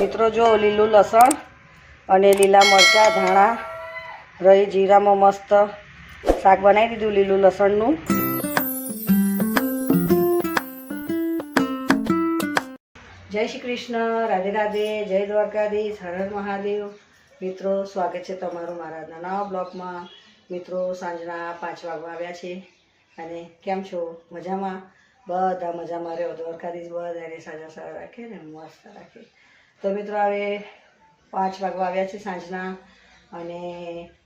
મિત્રો, જો લીલું લસણ અને લીલા મરચાં, ધાણા રહી જીરામાં મસ્ત શાક બનાવી દીધું લીલું લસણનું. જય શ્રી કૃષ્ણ, રાધે રાધે, જય દ્વારકાધીશ, હર મહાદેવ. મિત્રો, સ્વાગત છે તમારું મારા નાના બ્લોગમાં. મિત્રો, સાંજના પાંચ વાગવા આવ્યા છે અને કેમ છો? મજામાં? બધા મજામાં રહ્યો દ્વારકાધીશ બધાને સાજા સારા રાખે ને, મસ્ત રાખે. તો મિત્રો હવે પાંચ વાગવા આવ્યા છે સાંજના અને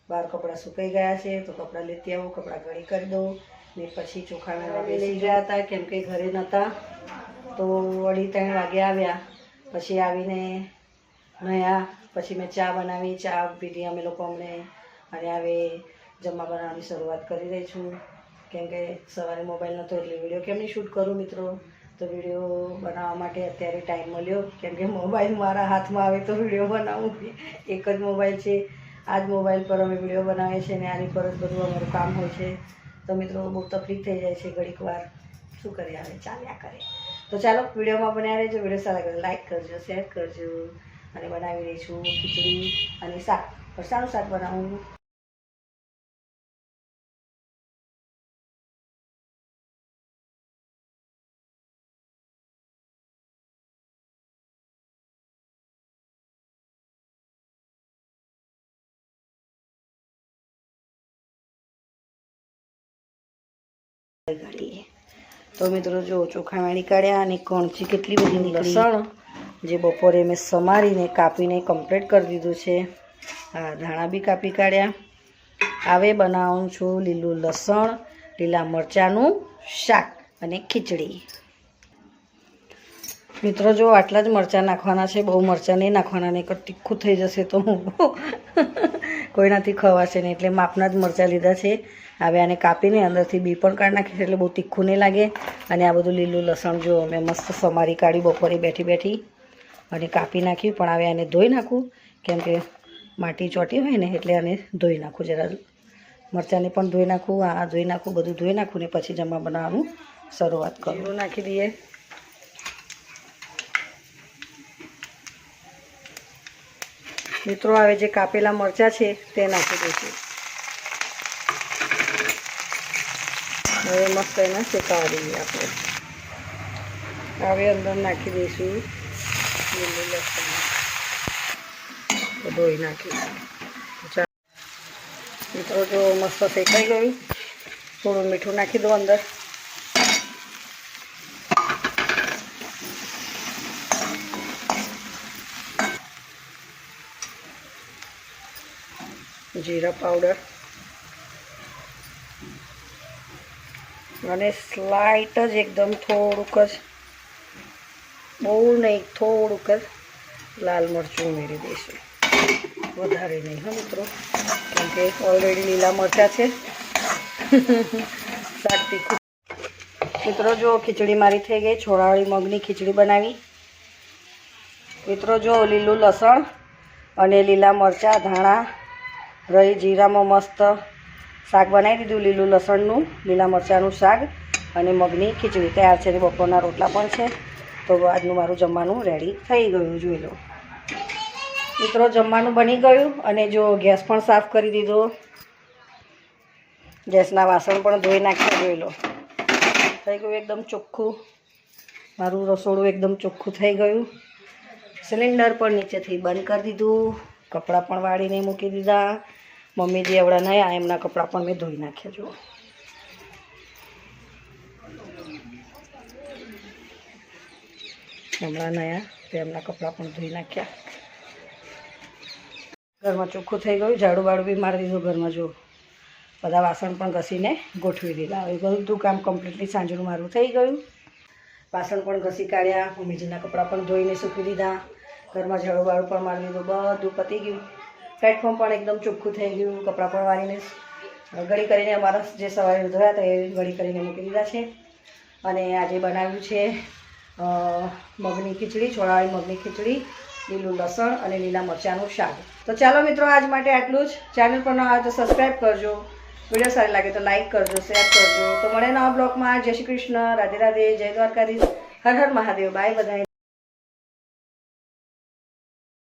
બહાર કપડાં સુકાઈ ગયા છે તો કપડાં લેતી આવું કપડાં ઘડી કરી દઉં ને પછી ચોખાના બેસી ગયા હતા કેમ કે ઘરે નહોતા. તો અઢી ત્રણ વાગે આવ્યા પછી આવીને નયા પછી મેં ચા બનાવી ચા પીધી અમે લોકો અમને અને હવે જમવા બનાવવાની શરૂઆત કરી રહી છું. કેમ કે સવારે મોબાઈલ નહોતો એટલે વીડિયો કેમ નહીં શૂટ કરું મિત્રો? તો વીડિયો બનાવવા માટે અત્યારે ટાઈમ મળ્યો. કેમ કે મોબાઈલ મારા હાથમાં આવે તો વીડિયો બનાવું એક જ મોબાઈલ છે. આ જ મોબાઈલ પર અમે વીડિયો બનાવીએ છીએ અને આની પર જ બધું અમારું કામ હોય છે. તો મિત્રો, બહુ તકલીફ થઈ જાય છે ઘડીક વાર. શું કરીએ હવે? ચાલ્યા કરે. તો ચાલો વિડીયોમાં બન્યા રહેજો. વીડિયો સારા કરે લાઈક કરજો શેર કરજો. અને બનાવી રહી છું ખીચડી અને શાક. ફરસાણું શાક બનાવું. કાઢીએ તો મિત્રો જો ચોખા વાળી કાઢ્યા અને કણથી કેટલી બધી લસણ. જે બપોરે મેં સમારીને કાપીને કમ્પ્લીટ કરી દીધું છે. આ ધાણા બી કાપી કાઢ્યા. આવે બનાવું છું લીલું લસણ લીલા મરચાંનું શાક અને ખીચડી. મિત્રો, જો આટલા જ મરચાં નાખવાના છે, બહુ મરચાં નહીં નાખવાના, નહીં કે તીખું થઈ જશે તો હું કોઈનાથી ખવાશે નહીં. એટલે માપના જ મરચાં લીધા છે. હવે આને કાપીને અંદરથી બી પણ કાઢી નાખીશ, એટલે બહુ તીખું નહીં લાગે. અને આ બધું લીલું લસણ જો મેં મસ્ત સમારી કાઢી બપોરે બેઠી બેઠી અને કાપી નાખ્યું પણ હવે આને ધોઈ નાખું, કેમ કે માટી ચોટી હોય ને, એટલે આને ધોઈ નાખું જરા. મરચાંને પણ ધોઈ નાખું, આ ધોઈ નાખું, બધું ધોઈ નાખું ને પછી જમવા બનાવવાનું શરૂઆત કરું. નાખી દઈએ. મિત્રો, હવે જે કાપેલા મરચાં છે તે નાખી દઈશું. હવે મસ્ત એને શેકાવા દઈએ આપણે. હવે અંદર નાખી દઈશું લીલું લસણ. ધોઈ નાખીશું. મિત્રો, જો મસ્ત શેકાઈ ગયું, થોડું મીઠું નાખી દો અંદર. જીરા પાવડર. અને સ્લાઇટ જ એકદમ થોડુંક જ, બહુ નહીં, થોડુંક જ લાલ મરચું ઉમેરી દઈશું. વધારે નહીં, હા મિત્રો. કેમ કે ઓલરેડી લીલા મરચાં છે. શાક તીખું મિત્રો, જો ખીચડી મારી થઈ ગઈ છોડાવાળી મગની ખીચડી બનાવી. મિત્રો, જો લીલું લસણ અને લીલા મરચાં, ધાણા રહી જીરામાં મસ્ત શાક બનાવી દીધું, લીલું લસણનું, લીલા મરચાંનું શાક અને મગની ખીચડી. તૈયાર છે બપોરના રોટલા પણ છે. તો આજનું મારું જમવાનું રેડી થઈ ગયું, જોઈ લો. મિત્રો, જમવાનું બની ગયું અને જો ગેસ પણ સાફ કરી દીધો. ગેસના વાસણ પણ ધોઈ નાખ્યા, જોઈ લો. થઈ ગયું એકદમ ચોખ્ખું. મારું રસોડું એકદમ ચોખ્ખું થઈ ગયું. સિલિન્ડર પણ નીચેથી બંધ કરી દીધું. કપડાં પણ વાળીને મૂકી દીધા. મમ્મી જેવડા નયા, એમના કપડાં પણ મેં ધોઈ નાખ્યા, જુઓ. હમણાં નયા, તે એમના કપડાં પણ ધોઈ નાખ્યા. ઘરમાં ચોખ્ખું થઈ ગયું, ઝાડુ બાડું બી મારી દીધું ઘરમાં જો બધા વાસણ પણ ઘસીને ગોઠવી દીધા. હવે બધું કામ કમ્પ્લીટલી સાંજનું મારું થઈ ગયું. વાસણ પણ ઘસી કાઢ્યા, મમ્મીજીના કપડાં પણ ધોઈને સૂકી દીધા. ઘરમાં ઝાડુ બાડું પણ મારી દીધું, બધું પતી ગયું. પ્લેટફોર્મ પણ એકદમ ચોખ્ખું થઈ ગયું, કપડાં પણ વાળીને. ઘડી કરીને અમારા જે સવારે ધોયા હતા એ ઘડી કરીને મૂકી દીધા છે. અને આજે બનાવ્યું છે મગની ખીચડી છોડાવાળી મગની ખીચડી, લીલું લસણ અને લીલા મરચાંનું શાક. તો ચાલો મિત્રો, આજ માટે આટલું જ. ચેનલ પર ન આવે તો સબસ્ક્રાઈબ કરજો. વીડિયો સારી લાગે તો લાઈક કરજો શેર કરજો. તો મળે નવા બ્લોગમાં. જય શ્રી કૃષ્ણ. રાધે રાધે. જય દ્વારકાધીશ. હર હર મહાદેવ. બાય બધાય.